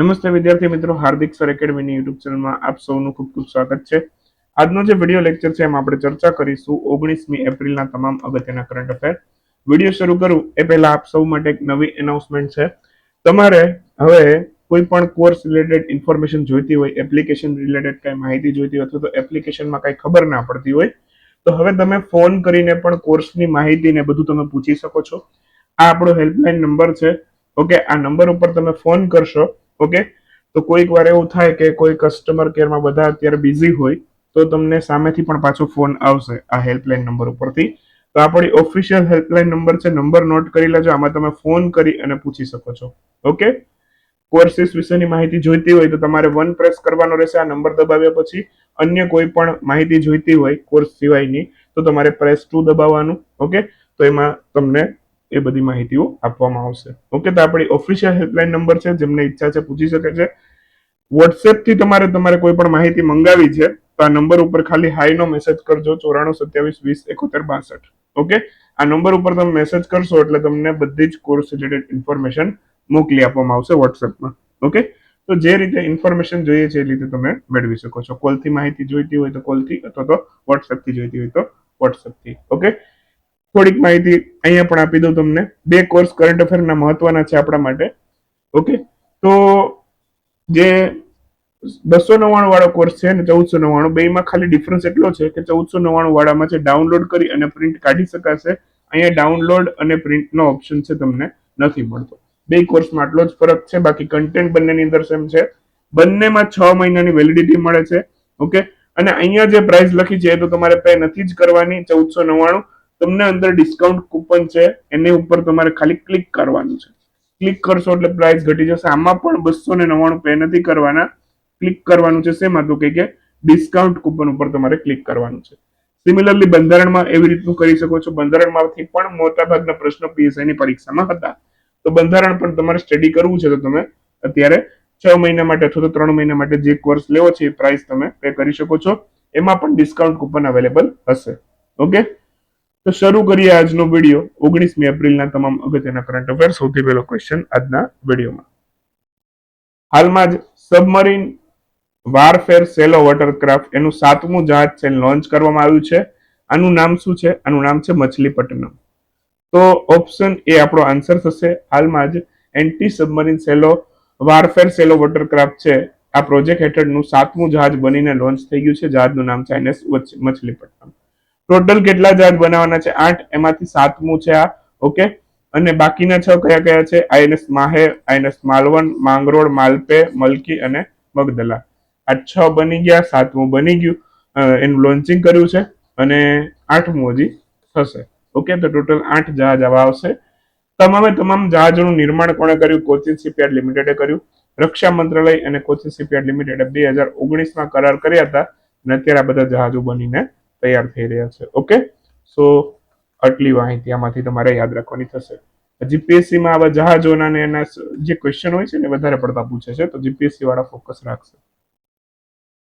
નમસ્તે વિદ્યાર્થી મિત્રો, હાર્દિક સર એકેડમીની યુટ્યુબ ચેનલમાં આપ સૌનું ખૂબ ખૂબ સ્વાગત છે. આજનો જે વીડિયો લેક્ચર છે, એમાં આપણે ચર્ચા કરીશું ઓગણીસમી એપ્રિલના તમામ અગત્યના કરંટ અફેર વીડિયો શરૂ કરું, એ પહેલા આપ સૌ માટે એક નવી એનાઉન્સમેન્ટ છે. તમારે હવે કોઈ પણ કોર્સ રિલેટેડ ઇન્ફોર્મેશન જોઈતી હોય એપ્લિકેશન રિલેટેડ કઈ માહિતી જોઈતી હોય અથવા તો એપ્લિકેશનમાં કઈ ખબર ના પડતી હોય, તો હવે તમે ફોન કરીને પણ કોર્સની માહિતી ને બધું તમે પૂછી શકો છો. આ આપણો હેલ્પલાઇન નંબર છે. ઓકે આ નંબર ઉપર તમે ફોન કરશો ઓકે તો કોઈક વાર એવું થાય કે કોઈ કસ્ટમર કેરમાં બધા અત્યારે બિઝી હોય, તો તમને સામેથી પણ પાછો ફોન આવશે આ હેલ્પલાઇન નંબર ઉપરથી. તો આપણી ઓફિશિયલ હેલ્પલાઇન નંબર છે નંબર નોટ કરી લેજો, આમાં તમે ફોન કરી અને પૂછી શકો છો. ઓકે કોર્સિસ વિશેની માહિતી જોઈતી હોય તો તમારે વન પ્રેસ કરવાનો રહેશે, આ નંબર દબાવ્યા પછી. અન્ય કોઈ પણ માહિતી જોઈતી હોય કોર્સ સિવાયની, તો તમારે પ્રેસ ટુ દબાવવાનું. ઓકે તો એમાં તમને એ બધી માહિતીઓ આપવામાં આવશે. ઓકે તો આપણી ઓફિશિયલ હેલ્પલાઇન નંબર છે, જેમને ઈચ્છા છે પૂછી શકે છે. વોટ્સએપથી તમારે તમારે કોઈ પણ માહિતી મંગાવી છે, તો આ નંબર ઉપર ખાલી હાઈ નો મેસેજ કરજો, ચોરાણું, સત્યાવીસ, વીસ, એકોતેર, બાસઠ. ઓકે આ નંબર ઉપર તમે મેસેજ કરશો એટલે તમને બધી જ કોર્સ રિલેટેડ ઇન્ફોર્મેશન મોકલી આપવામાં આવશે વોટ્સએપમાં ઓકે તો જે રીતે ઇન્ફોર્મેશન જોઈએ છે એ રીતે તમે મેળવી શકો છો. કોલથી માહિતી જોઈતી હોય તો કોલથી અથવા તો વોટ્સએપથી જોઈતી હોય તો વોટ્સએપથી ઓકે થોડીક માહિતી અહીંયા પણ આપી દઉં તમને. બે કોર્સ કરંટ અફેરના મહત્વના છે આપણા માટે. ઓકે તો જે બસો નવ્વાણું વાળો કોર્સ છે ને ચૌદસો નવ્વાણું, બેમાં ખાલી ડિફરન્સ એટલો છે કે ચૌદસો નવ્વાણું વાળામાં છે ડાઉનલોડ કરી અને પ્રિન્ટ કાઢી શકાશે. અહીંયા ડાઉનલોડ અને પ્રિન્ટનો ઓપ્શન છે તમને નથી મળતો. બે કોર્સમાં આટલો જ ફરક છે. બાકી કન્ટેન્ટ બંનેની અંદર સેમ છે. બંનેમાં છ મહિનાની વેલિડિટી મળે છે. ઓકે અને અહીંયા જે પ્રાઇસ લખી છે એ તો તમારે પે નથી જ કરવાની. ચૌદસો નવ્વાણું તમને અંદર ડિસ્કાઉન્ટ કૂપન છે, એની ઉપર તમારે ખાલી ક્લિક કરવાનું છે. ક્લિક કરશો એટલે પ્રાઇસ ઘટી જશે. આમાં પણ બસો ને નવ્વાણું પે નથી કરવાના. ક્લિક કરવાનું છે શેમાં? તો કે ડિસ્કાઉન્ટ કૂપન ઉપર તમારે ક્લિક કરવાનું છે. સિમિલરલી બંધારણમાં એવી રીતનું કરી શકો છો. બંધારણમાંથી પણ મોટાભાગના પ્રશ્નો પીએસઆઈ ની પરીક્ષામાં હતા. તો બંધારણ પણ તમારે સ્ટડી કરવું છે તો તમે અત્યારે છ મહિના માટે અથવા તો ત્રણ મહિના માટે જે કોર્સ લેવો છે એ પ્રાઇસ તમે પે કરી શકો છો. એમાં પણ ડિસ્કાઉન્ટ કૂપન અવેલેબલ હશે. ઓકે તો શરૂ કરીએ આજનો વીડિયો ઓગણીસમી એપ્રિલના તમામ અગત્યના કરંટ અફેર સૌથી પહેલો ક્વેશ્ચન આજના વિડીયોમાં હાલમાં જ સબમરીન વારફેર સેલો વોટરક્રાફ્ટ એનું સાતમું જહાજ છે લોન્ચ કરવામાં આવ્યું છે. આનું નામ શું છે? આનું નામ છે મછલીપટ્ટનમ. તો ઓપ્શન એ આપણો આન્સર થશે. હાલમાં જ anti submarine shallow warfare shallow watercraft છે. આ પ્રોજેક્ટ હેઠળનું સાતમું જહાજ બનીને લોન્ચ થઈ ગયું છે. જહાજનું નામ છે એનએસ મછલીપટ્ટનમ. ટોટલ કેટલા જહાજ બનાવવાના છે? આઠ, એમાંથી સાતમું છે આ. ઓકે? અને બાકીના છ કયા કયા છે? આઈએનએસ માહે આઈએનએસ માલવન માંગરોળ, માલપે, મલકી અને મગદલા. આ છ બની ગયા, સાતમું બની ગયું. એનું લોન્ચિંગ કર્યું છે અને આઠમું હજી થશે. ઓકે? તો ટોટલ આઠ જહાજ આવા આવશે. તમામે તમામ જહાજોનું નિર્માણ કોણે કર્યું? કોચિન શિપયાર્ડ લિમિટેડે કર્યું. રક્ષા મંત્રાલય અને કોચિન શિપયાર્ડ લિમિટેડે બે હજાર ઓગણીસમાં કરાર કર્યા હતા. અને અત્યારે આ બધા જહાજો બનીને તૈયાર થઈ રહ્યા છે. ઓકે સો આટલી માહિતી આમાંથી તમારે યાદ રાખવાની થશે. જીપીએસસી માં આવા જહાજોના ને એના જે ક્વેશ્ચન હોય છે ને વધારે પડતા પૂછે છે, તો જીપીએસસી વાળા ફોકસ રાખશે.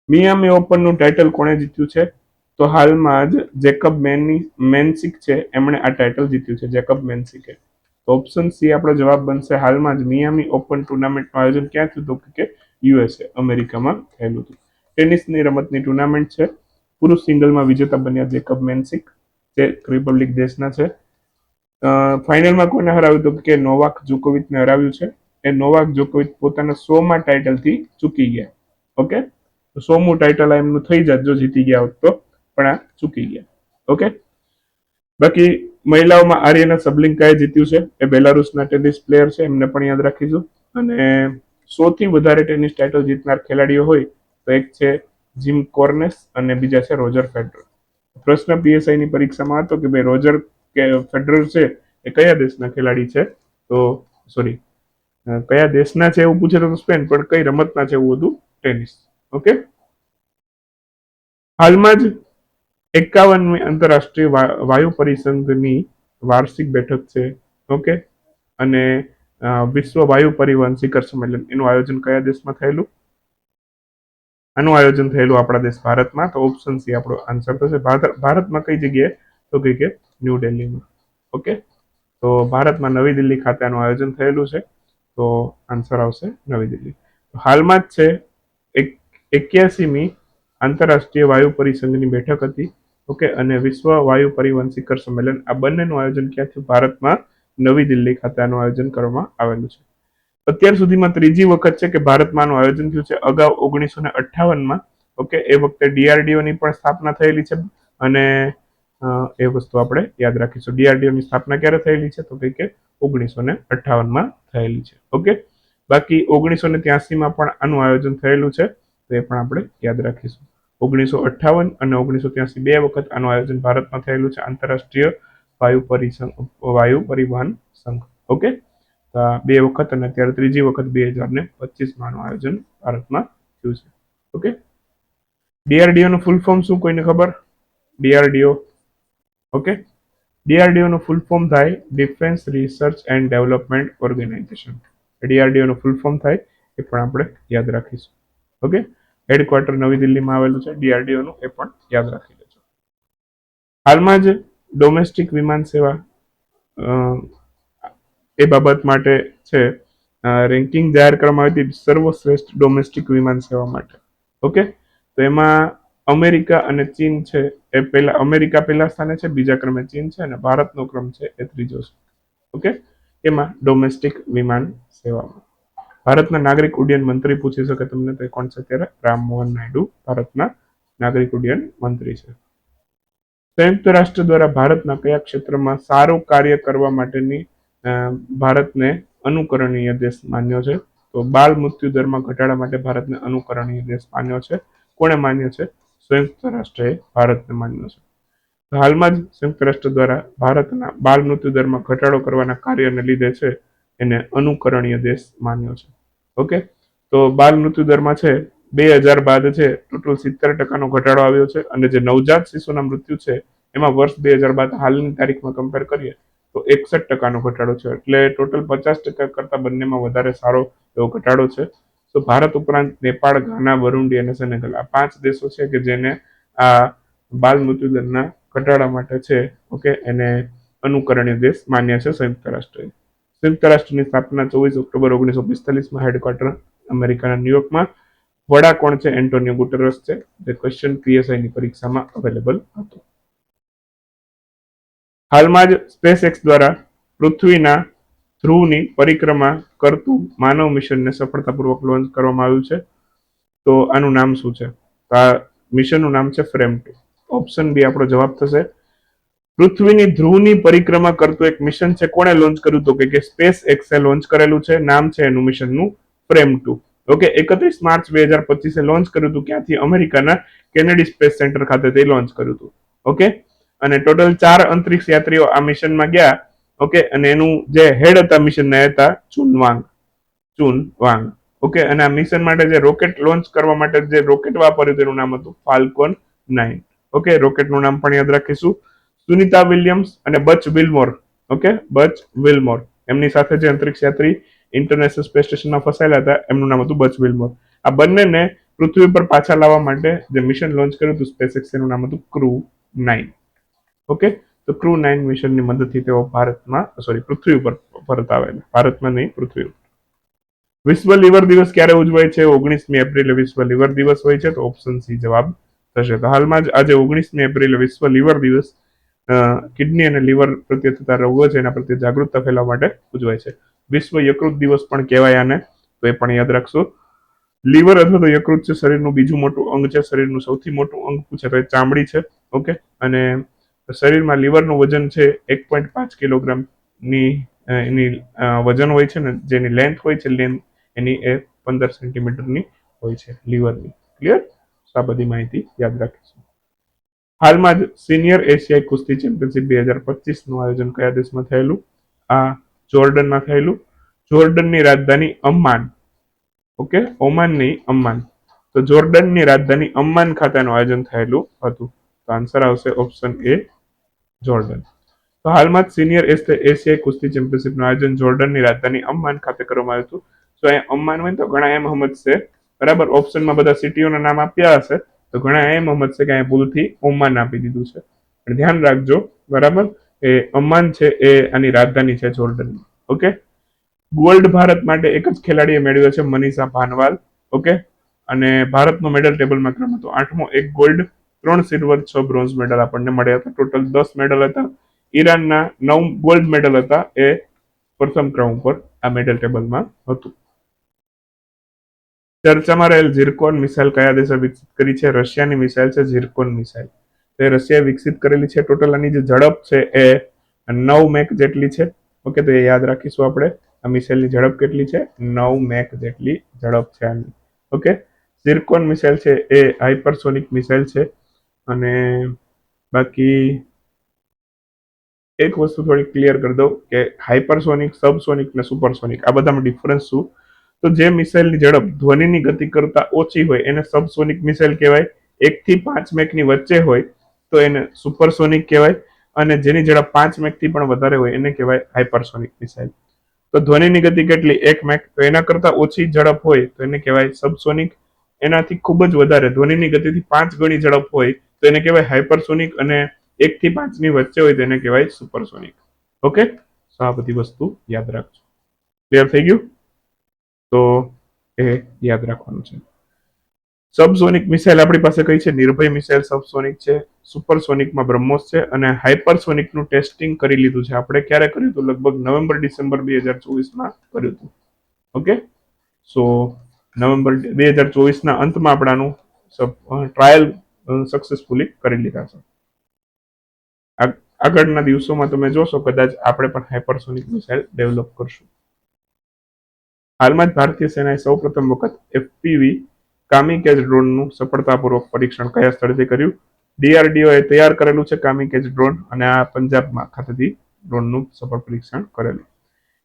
મિયામી ઓપનનું ટાઇટલ કોણે જીત્યું છે? તો હાલમાં જ જેકબ મેની મેનસિક છે, એમણે આ ટાઇટલ જીત્યું છે જેકબ મેનસિકે તો ઓપ્શન સી આપણો જવાબ બનશે હાલમાં જ મિયામી ઓપન ટુર્નામેન્ટનું આયોજન ક્યાં થયું હતું? કે યુએસએ અમેરિકામાં થયેલું હતું. ટેનિસની રમતની ટુર્નામેન્ટ છે. પુરુષ સિંગલમાં વિજેતા બન્યા જેકબ મેન્સિક, જે રિપબ્લિક દેશના છે. ફાઇનલમાં કોને હરાવ્યું હતું કે નોવાક જોકોવિચને હરાવ્યું છે. એ નોવાક જોકોવિચ પોતાના સોમાં ટાઇટલથી ચૂકી ગયા. ઓકે? તો સોમું ટાઇટલ એમનું થઈ જાત જો જીતી ગયા હોત તો, પણ આ ચૂકી ગયા. ઓકે? બાકી મહિલાઓમાં આર્યના સબલિંકાએ જીત્યું છે. એ બેલારુસના ટેનિસ પ્લેયર છે. એમને પણ યાદ રાખીશું. અને સૌથી વધારે ટેનિસ ટાઇટલ જીતનાર ખેલાડીઓ હોય તો એક છે જીમ કોર્નેસ અને બીજા છે રોજર ફેડરર. પ્રશ્ન પીએસઆઈની પરીક્ષામાં હતો કે ભાઈ રોજર કે ફેડરર છે એ કયા દેશના ખેલાડી છે? તો સોરી કયા દેશના છે એવું પૂછે તો સ્પેન, પણ કઈ રમતના છે એવું હતું? ટેનિસ. ઓકે? હાલમાં જ એકાવનમી આંતરરાષ્ટ્રીય વાયુ પરિસંઘની વાર્ષિક બેઠક છે. ઓકે? અને વિશ્વ વાયુ પરિવહન શિખર સંમેલન. એનું આયોજન કયા દેશમાં થયેલું? આનું આયોજન થયેલું આપણા દેશ ભારતમાં. તો ઓપ્શન સી આપણો આન્સર થશે. ભારત- ભારતમાં કઈ જગ્યાએ? તો કે કે ન્યૂ દિલ્હીમાં ઓકે તો ભારતમાં નવી દિલ્હી ખાતે આનું આયોજન થયેલું છે. તો આન્સર આવશે નવી દિલ્હી. હાલમાં જ છે એક, એક્યાસીમી આંતરરાષ્ટ્રીય વાયુ પરિસંઘની બેઠક હતી. ઓકે અને વિશ્વ વાયુ પરિવહન શિખર સંમેલન આ બંનેનું આયોજન ક્યાં થયું ભારતમાં નવી દિલ્હી ખાતે આનું આયોજન કરવામાં આવેલું છે. અત્યાર સુધીમાં ત્રીજી વખત છે કે ભારતમાં આનું આયોજન થયું છે. અગાઉ ઓગણીસો ને અઠ્ઠાવનમાં, ઓકે, એ વખતે ડીઆરડીઓની પણ સ્થાપના થયેલી છે અને એ વસ્તુ આપણે યાદ રાખીશું. ડીઆરડીઓની સ્થાપના ક્યારે થયેલી છે? તો કે ઓગણીસો ને અઠ્ઠાવનમાં થયેલી છે. ઓકે? બાકી ઓગણીસો ને ત્યાસીમાં પણ આનું આયોજન થયેલું છે, તો એ પણ આપણે યાદ રાખીશું. ઓગણીસો અઠ્ઠાવન અને ઓગણીસો ત્યાસી બે વખત આનું આયોજન ભારતમાં થયેલું છે, આંતરરાષ્ટ્રીય વાયુ પરિસંઘ, વાયુ પરિવહન સંઘ. ઓકે? બે વખત અને અત્યારે ત્રીજી વખત બે હજાર ને પચીસમાં આયોજન ભારતમાં થયું છે. ઓકે? ડીઆરડીઓ નું ફૂલ ફોર્મ શું કોઈને ખબર? ડીઆરડીઓ. ઓકે? ડીઆરડીઓ નું ફૂલ ફોર્મ થાય defence research and development organisation DRDO નું ફૂલ ફોર્મ થાય એ પણ આપણે યાદ રાખીશું. ઓકે? હેડક્વાર્ટર નવી દિલ્હીમાં આવેલું છે ડીઆરડીઓ નું એ પણ યાદ રાખી લેજો. હાલમાં જ ડોમેસ્ટિક વિમાન સેવા એ બાબત માટે છે. રેન્કિંગ જાહેર કરવામાં આવી હતી સર્વશ્રેષ્ઠ ડોમેસ્ટિક વિમાન સેવા માટે. ઓકે તો એમાં અમેરિકા અને ચીન છે. એ પહેલા, અમેરિકા પહેલા સ્થાને છે, બીજા ક્રમે ચીન છે અને ભારતનો ક્રમ છે એ ત્રીજો છે. ઓકે એમાં ડોમેસ્ટિક વિમાન સેવામાં. ભારતના નાગરિક ઉડ્ડયન મંત્રી પૂછી શકે તમને તો કોણ છે અત્યારે? રામમોહન નાયડુ, ભારતના નાગરિક ઉડ્ડયન મંત્રી છે. સંયુક્ત રાષ્ટ્ર દ્વારા ભારતના કયા ક્ષેત્રમાં સારું કાર્ય કરવા માટેની ભારતને અનુકરણીય દેશ માન્યો છે. તો બાળ મૃત્યુ દરમાં ઘટાડા માટે ભારતને અનુકરણીય દેશ માન્યો છે. કોણે માન્યો છે? સંયુક્ત રાષ્ટ્રએ ભારતને માન્યો છે. હાલમાં જ સંયુક્ત રાષ્ટ્ર દ્વારા ભારતના બાળ મૃત્યુ દરમાં ઘટાડો કરવાના કાર્યને લીધે છે એને અનુકરણીય દેશ માન્યો છે. ઓકે? તો બાળ મૃત્યુ દરમાં છે, બે હજાર બાદ છે, ટોટલ સિત્તેર ટકાનો ઘટાડો આવ્યો છે અને જે નવજાત શિશુના મૃત્યુ છે, એમાં વર્ષ બે હજાર બાદ હાલની તારીખમાં કમ્પેર કરીએ તો એકસઠ ટકાનો ઘટાડો છે. એટલે ટોટલ પચાસ ટકા કરતા બંનેમાં વધારે સારો એવો ઘટાડો છે. તો ભારત ઉપરાંત નેપાળ, ઘાના, બરુંડી અને સેનેગલ આ પાંચ દેશો છે કે જેને આ બાલ મૃત્યુ દરના ઘટાડા માટે છે. ઓકે, એને અનુકરણીય દેશ માન્ય છે સંયુક્ત રાષ્ટ્રએ સંયુક્ત રાષ્ટ્રની સ્થાપના ચોવીસ ઓક્ટોબર ઓગણીસો પિસ્તાલીસમાં હેડક્વાર્ટર અમેરિકાના ન્યુયોર્કમાં. વડા કોણ છે? એન્ટોનિયો ગુટરસ છે. જે ક્વેશ્ચન પીએસઆઈની પરીક્ષામાં અવેલેબલ હતો. હાલમાં જ સ્પેસ એક્સ દ્વારા પૃથ્વીના ધ્રુવની પરિક્રમા કરતું માનવ મિશનને સફળતાપૂર્વક લોન્ચ કરવામાં આવ્યું છે. તો આનું નામ શું છે? તો આ મિશનનું નામ છે ફ્રેમ ટુ ઓપ્શન બી આપણો જવાબ થશે. પૃથ્વીની ધ્રુવની પરિક્રમા કરતું એક મિશન છે. કોણે લોન્ચ કર્યું તો કે સ્પેસ એક્સે લોન્ચ કરેલું છે. નામ છે એનું મિશનનું ફ્રેમ ટુ ઓકે, એકત્રીસ માર્ચ બે હજાર પચીસે લોન્ચ કર્યું હતું. ક્યાંથી? અમેરિકાના કેનેડી સ્પેસ સેન્ટર ખાતે તે લોન્ચ કર્યું હતું. ઓકે? અને ટોટલ ચાર અંતરિક્ષ યાત્રીઓ આ મિશનમાં ગયા. ઓકે, અને એનું જે હેડ હતા મિશન એ હતા Chun Wang. Chun Wang. Okay, અને આ મિશન માટે જે રોકેટ લોન્ચ કરવા માટે જે રોકેટ વાપર્યું તેનું નામ હતું ફાલ્કોન નાઇન. ઓકે, રોકેટનું નામ પણ યાદ રાખીશું. સુનિતા વિલિયમ્સ અને બચ વિલમોર. ઓકે, બચ વિલમોર. એમની સાથે જે અંતરિક્ષ યાત્રી ઇન્ટરનેશનલ સ્પેસ સ્ટેશનમાં ફસાયેલા હતા, એમનું નામ હતું બચ વિલમોર. આ બંનેને પૃથ્વી પર પાછા લાવવા માટે જે મિશન લોન્ચ કર્યું હતું સ્પેસ એનું નામ હતું ક્રૂ નાઇન. ઓકે તો ક્રૂ નાઇન મિશનની મદદથી તેઓ ભારતમાં સોરી પૃથ્વી ઉપર પરત આવેલા ભારતમાં નહીં, પૃથ્વી ઉપર. વિશ્વ લીવર દિવસ ક્યારે ઉજવાય છે? ઓગણીસમી એપ્રિલે વિશ્વ લીવર દિવસ હોય છે, તો ઓપ્શન સી જવાબ થશે. તો હાલમાં જ આજે ઓગણીસમી એપ્રિલે વિશ્વ લીવર દિવસ કિડની અને લીવર પ્રત્યે થતા રોગો છે, એના પ્રત્યે જાગૃતતા ફેલાવવા માટે ઉજવાય છે. વિશ્વ યકૃત દિવસ પણ કહેવાય આને, તો એ પણ યાદ રાખશો. લીવર અથવા તો યકૃત છે, શરીરનું બીજું મોટું અંગ છે, શરીરનું સૌથી મોટું અંગ પૂછે તો એ ચામડી છે ઓકે અને શરીરમાં લીવરનું વજન છે એક પોઈન્ટ પાંચ કિલોગ્રામની એની વજન હોય છે ને, જેની લેન્થ હોય છે લેન્થ એની એ પંદર સેન્ટીમીટરની હોય છે, લીવરની. ક્લિયર આ બધી માહિતી યાદ રાખીશું. હાલમાં જ સિનિયર એશિયાઈ કુસ્તી ચેમ્પિયનશિપ બે હજાર પચીસનું આયોજન કયા દેશમાં થયેલું? આ જોર્ડનમાં થયેલું. જોર્ડનની રાજધાની અમ્માન. ઓકે? ઓમાન નહીં અમ્માન. તો જોર્ડનની રાજધાની અમ્માન ખાતેનું આયોજન થયેલું હતું. તો આન્સર આવશે ઓપ્શન એ જોર્ડન. તો હાલમાં જ સિનિયર એશિયાઈ કુસ્તી ચેમ્પિયનશિપનું આયોજન જોર્ડનની રાજધાની અમ્માન ખાતે કરવામાં આવ્યું હતું. તો અહીંયા અમ્માન હોય તો ઘણા એમ સમજશે બરાબર? ઓપ્શનમાં બધા સિટીઓના નામ આપ્યા હશે. તો ઘણા એમ સમજશે કે અહીંયા ભૂલથી ઓમાન આપી દીધું છે. પણ ધ્યાન રાખજો, બરાબર? એ અમ્માન છે એ આની રાજધાની છે જોર્ડનની. ઓકે? ગોલ્ડ ભારત માટે એક જ ખેલાડીએ મેળવ્યો છે મનીષા ભાનવાલ. ઓકે? અને ભારતનો મેડલ ટેબલમાં ક્રમ હતો આઠમો એક ગોલ્ડ. ત્રણ સિલ્વર છ બ્રોન્ઝ મેડલ આપણને મળ્યા હતા. ટોટલ દસ મેડલ હતા. ઈરાનના નવ ગોલ્ડ મેડલ હતા એ પ્રથમ ક્રમ ઉપર આ મેડલ ટેબલમાં હતું. ચર્ચામાં રહેલ ઝિરકોન મિસાઇલ કયા દેશે વિકસિત કરી છે? રશિયાની મિસાઇલ છે ઝિરકોન મિસાઇલ. તે રશિયાએ વિકસિત કરેલી છે. ટોટલ આની જે ઝડપ છે એ નવ મેક જેટલી છે. ઓકે, તો એ યાદ રાખીશું આપણે. આ મિસાઇલની ઝડપ કેટલી છે? નવ મેક જેટલી ઝડપ છે આની. ઓકે, ઝિરકોન મિસાઇલ છે એ હાઇપરસોનિક મિસાઇલ છે. અને બાકી એક વસ્તુ થોડી ક્લિયર કરી દઉં કે હાઇપરસોનિક સબસોનિક ને સુપરસોનિક આ બધામાં ડિફરન્સ શું? તો જે મિસાઇલની ઝડપ ધ્વનિની ગતિ કરતા ઓછી હોય, એને સબસોનિક મિસાઇલ કહેવાય. એક થી પાંચ મેકની વચ્ચે હોય, તો એને સુપરસોનિક કહેવાય. અને જેની ઝડપ પાંચ મેકથી પણ વધારે હોય, એને કહેવાય હાઇપરસોનિક મિસાઇલ તો ધ્વનિની ગતિ કેટલી? એક મેક તો એના કરતા ઓછી ઝડપ હોય, તો એને કહેવાય સબસોનિક એનાથી ખૂબ જ વધારે ધ્વનિની ગતિથી પાંચ ગણી ઝડપ હોય તો એને કહેવાય હાઇપરસોનિક અને એક થી પાંચની વચ્ચે હોય તેને કહેવાય સુપરસોનિક ઓકે તો આ બધી વસ્તુ યાદ રાખજો. ક્લિયર થઈ ગયું? તો એ યાદ રાખવાનું છે. સબસોનિક મિસાઇલ આપણી પાસે કઈ છે? નિર્ભય મિસાઇલ સબસોનિક છે સુપરસોનિકમાં બ્રહ્મોસ છે અને હાઇપરસોનિકનું ટેસ્ટિંગ કરી લીધું છે. આપણે ક્યારે કર્યું હતું? લગભગ નવેમ્બર, ડિસેમ્બર બે હજાર ચોવીસમાં કર્યું હતું. ઓકે સો નવેમ્બર બે હજાર ચોવીસના અંતમાં આપણાનું ટ્રાયલ સક્સેસફુલી કરી લીધા છે. આગળના દિવસોમાં તમે જોશો કદાચ આપણે પણ હાઇપરસોનિક મિસાઇલ ડેવલપ કરશું. હાલમાં જ ભારતીય સેનાએ સૌપ્રથમ વખત એફપીવી કામિકેજ ડ્રોનનું સફળતાપૂર્વક પરીક્ષણ કયા સ્થળેથી કર્યું? ડીઆરડીઓ એ તૈયાર કરેલું છે કામિકેજ ડ્રોન અને આ પંજાબમાં ખાતેથી ડ્રોનનું સફળ પરીક્ષણ કરેલું.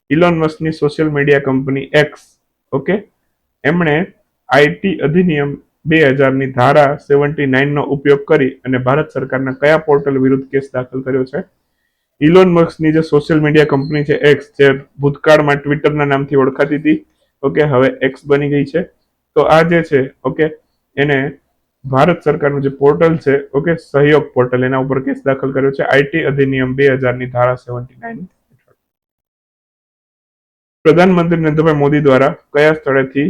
Elon મસ્કની social media company X okay એમણે આઈટી અધિનિયમ બે હજારની ધારા સેવન્ટી નાઇનનો ઉપયોગ કરી અને ભારત સરકારના કયા પોર્ટલ વિરુદ્ધ કેસ દાખલ કર્યો છે? ઇલોન મસ્કની જે સોશિયલ મીડિયા કંપની છે એક્સ જે ભૂતકાળમાં ટ્વિટરના નામથી ઓળખાતી હતી, ઓકે, હવે એક્સ બની ગઈ છે. તો આ જે છે, ઓકે, એને ભારત સરકારનું જે પોર્ટલ છે, ઓકે, સહયોગ પોર્ટલ, એના ઉપર કેસ દાખલ કર્યો છે આઈટી અધિનિયમ બે હજારની ધારા સેવન્ટી નાઇન. પ્રધાનમંત્રી નરેન્દ્રભાઈ મોદી દ્વારા કયા સ્થળેથી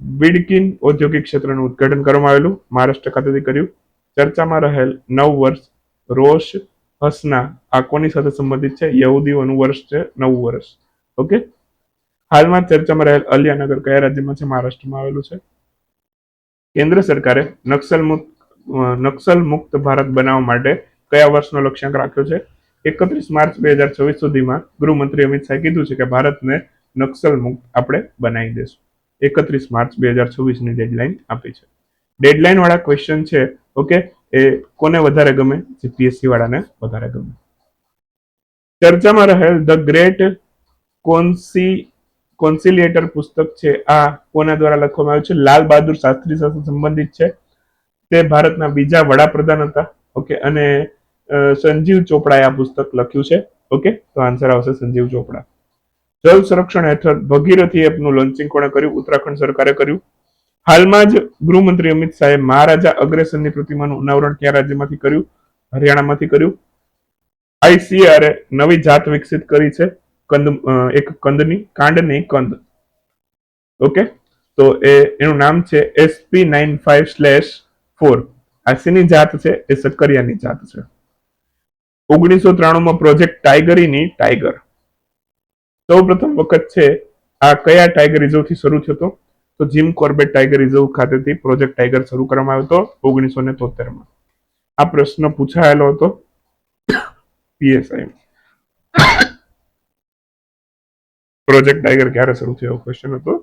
બિડકિન ઔદ્યોગિક ક્ષેત્રનું ઉદઘાટન કરવામાં આવેલું. મહારાષ્ટ્ર ખાતેથી કર્યું. ચર્ચામાં રહેલ નવ વર્ષ રોષ, હસના, આ કોની સાથે સંબંધિત છે? યહૂદીઓનું વર્ષ છે, નવું વર્ષ. ઓકે? હાલમાં ચર્ચામાં રહેલ અલિયાનગર કયા રાજ્યમાં છે? મહારાષ્ટ્રમાં આવેલું છે. કેન્દ્ર સરકારે નક્સલ મુક્ત નક્સલ મુક્ત ભારત બનાવવા માટે કયા વર્ષનો લક્ષ્યાંક રાખ્યો છે? એકત્રીસ માર્ચ બે હજાર ચોવીસ સુધીમાં ગૃહમંત્રી અમિત શાહે કીધું છે કે ભારતને નક્સલ મુક્ત આપણે બનાવી દેશું. એકત્રીસ માર્ચ બે હજાર છવ્વીસની ડેડલાઇન આપી છે. ડેડલાઇન વાળા ક્વેશ્ચન છે ઓકે એ કોને વધારે ગમે? જીપીએસસી વાળાને વધારે ગમે. ચર્ચામાં રહેલ ધ ગ્રેટ કોન્સી કોન્સિલિએટર પુસ્તક છે, આ કોના દ્વારા લખવામાં આવ્યું છે? લાલ બહાદુર શાસ્ત્રી સાથે સંબંધિત છે. તે ભારતના બીજા વડાપ્રધાન હતા ઓકે અને સંજીવ ચોપડાએ આ પુસ્તક લખ્યું છે ઓકે તો આન્સર આવશે સંજીવ ચોપડા. જળ સંરક્ષણ હેઠળ ભગીરથી એપનું લોન્ચિંગ કોણે કર્યું? ઉત્તરાખંડ સરકારે કર્યું. હાલમાં જ ગૃહમંત્રી અમિત શાહે મહારાજા અગ્રેસરની પ્રતિમાનું અનાવરણ કયા રાજ્યમાંથી કર્યું? હરિયાણામાંથી કર્યું. આઈસીઆરએ નવી જાત વિકસિત કરી છે, કંદ એક કંદની, કાંડની કંદ. ઓકે? તો એ, એનું નામ છે SP nine five slash four આ શેની જાત છે? એ સક્કરિયાની જાત છે. ઓગણીસો ત્રાણુંમાં પ્રોજેક્ટ ટાઈગરીની ટાઈગર. સૌ પ્રથમ વખત છે, આ કયા ટાઈગર રિઝર્વથી શરૂ થયો હતો? તો જીમ કોર્બેટ ટાઈગર રિઝર્વ ખાતેથી પ્રોજેક્ટ ટાઈગર શરૂ કરવામાં આવ્યો હતો ઓગણીસો ને તોતેરમાં આ પ્રશ્ન પૂછાયેલો હતો પીએસઆઈ પ્રોજેક્ટ ટાઈગર ક્યારે શરૂ થયો? ક્વેશ્ચન હતો.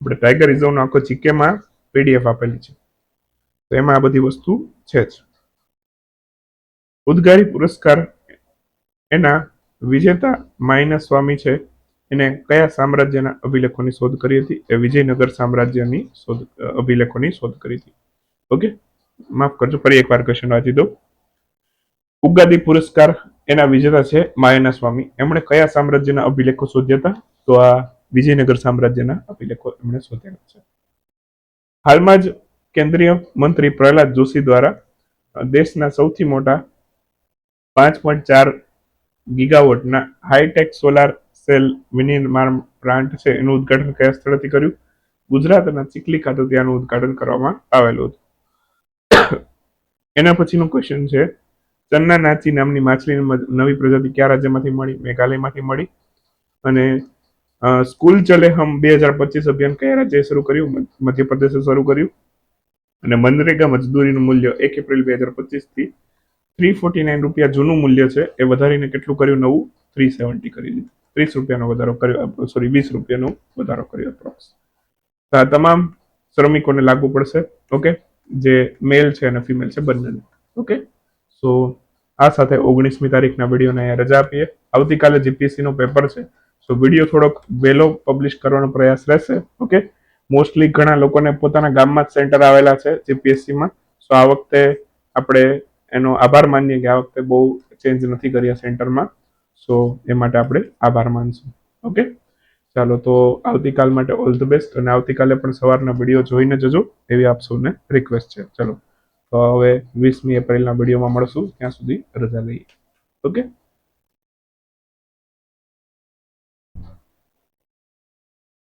આપણે ટાઈગર રિઝર્વનો આખો જીકેમાં પીડીએફ આપેલી છે. તો એમાં આ બધી વસ્તુ છે જ. ઉદ્ગારી પુરસ્કાર એના વિજેતા માઇના સ્વામી છે. એને કયા સામ્રાજ્યના અભિલેખોની શોધ કરી હતી? એ વિજયનગર સામ્રાજ્યની શોધ અભિલેખોની શોધ કરી હતી. ઓકે? માફ કરજો, ફરી એકવાર ક્વેશ્ચન વાંચી દઉં. ઉગાદી પુરસ્કાર એના વિજેતા છે માયના સ્વામી. એમણે કયા સામ્રાજ્યના અભિલેખો શોધ્યા હતા? તો આ વિજયનગર સામ્રાજ્યના અભિલેખો એમણે શોધ્યા છે. હાલમાં જ કેન્દ્રીય મંત્રી પ્રહલાદ જોશી દ્વારા દેશના સૌથી મોટા પાંચ પોઈન્ટ ચાર ગીગાવોટના હાઈટેક સોલાર સેલ વિનિર્માણ પ્લાન્ટ છે એનું ઉદ્ઘાટન કયા સ્થળેથી કર્યું? ગુજરાતના ચીખલી ખાતે ત્યાંનું ઉદ્ઘાટન કરવામાં આવેલું હતું. એના પછીનો ક્વેશ્ચન છે, ચન્ના નાચી નામની માછલીની નવી પ્રજાતિ કયા રાજ્યમાંથી મળી? મેઘાલયમાંથી મળી. અને સ્કૂલ ચલે હમ બે હજાર પચીસ અભિયાન કયા રાજ્યએ શરૂ કર્યું? મધ- મધ્યપ્રદેશે શરૂ કર્યું. અને મનરેગા મજદૂરીનું મૂલ્ય એક એપ્રિલ બે હજાર પચીસથી થ્રી ફોર્ટી નાઇન રૂપિયા જૂનું મૂલ્ય છે. એ વધારીને કેટલું કર્યું? નવું થ્રી સેવન્ટી કરી દીધું. ત્રીસ રૂપિયાનો વધારો કર્યો સોરી વીસ રૂપિયાનો વધારો કર્યો અપ્રોક્સ તો આ તમામ શ્રમિકોને લાગુ પડશે, ઓકે? જે મેલ છે અને ફિમેલ છે બંનેને, ઓકે? સો, આ સાથે ઓગણીસમી તારીખના વિડીયોને અહીંયા રજા આપીએ. આવતીકાલે જીપીએસસી નો પેપર છે, સો વીડિયો થોડોક વહેલો પબ્લિશ કરવાનો પ્રયાસ રહેશે, ઓકે? મોસ્ટલી ઘણા લોકોને પોતાના ગામમાં જ સેન્ટર આવેલા છે જીપીએસસીમાં. સો આ વખતે આપણે એનો આભાર માનીએ કે આ વખતે બહુ ચેન્જ નથી કર્યા સેન્ટરમાં સો એ માટે આપણે આભાર માનશું. ઓકે ચાલો, તો આવતીકાલ માટે ઓલ ધ બેસ્ટ અને આવતીકાલે પણ સવારના વીડિયો જોઈને જજો. એવી આપ સૌને રિક્વેસ્ટ છે. ચલો, તો હવે વીસમી એપ્રિલના વિડીયોમાં મળશું. ત્યાં સુધી રજા લઈએ. ઓકે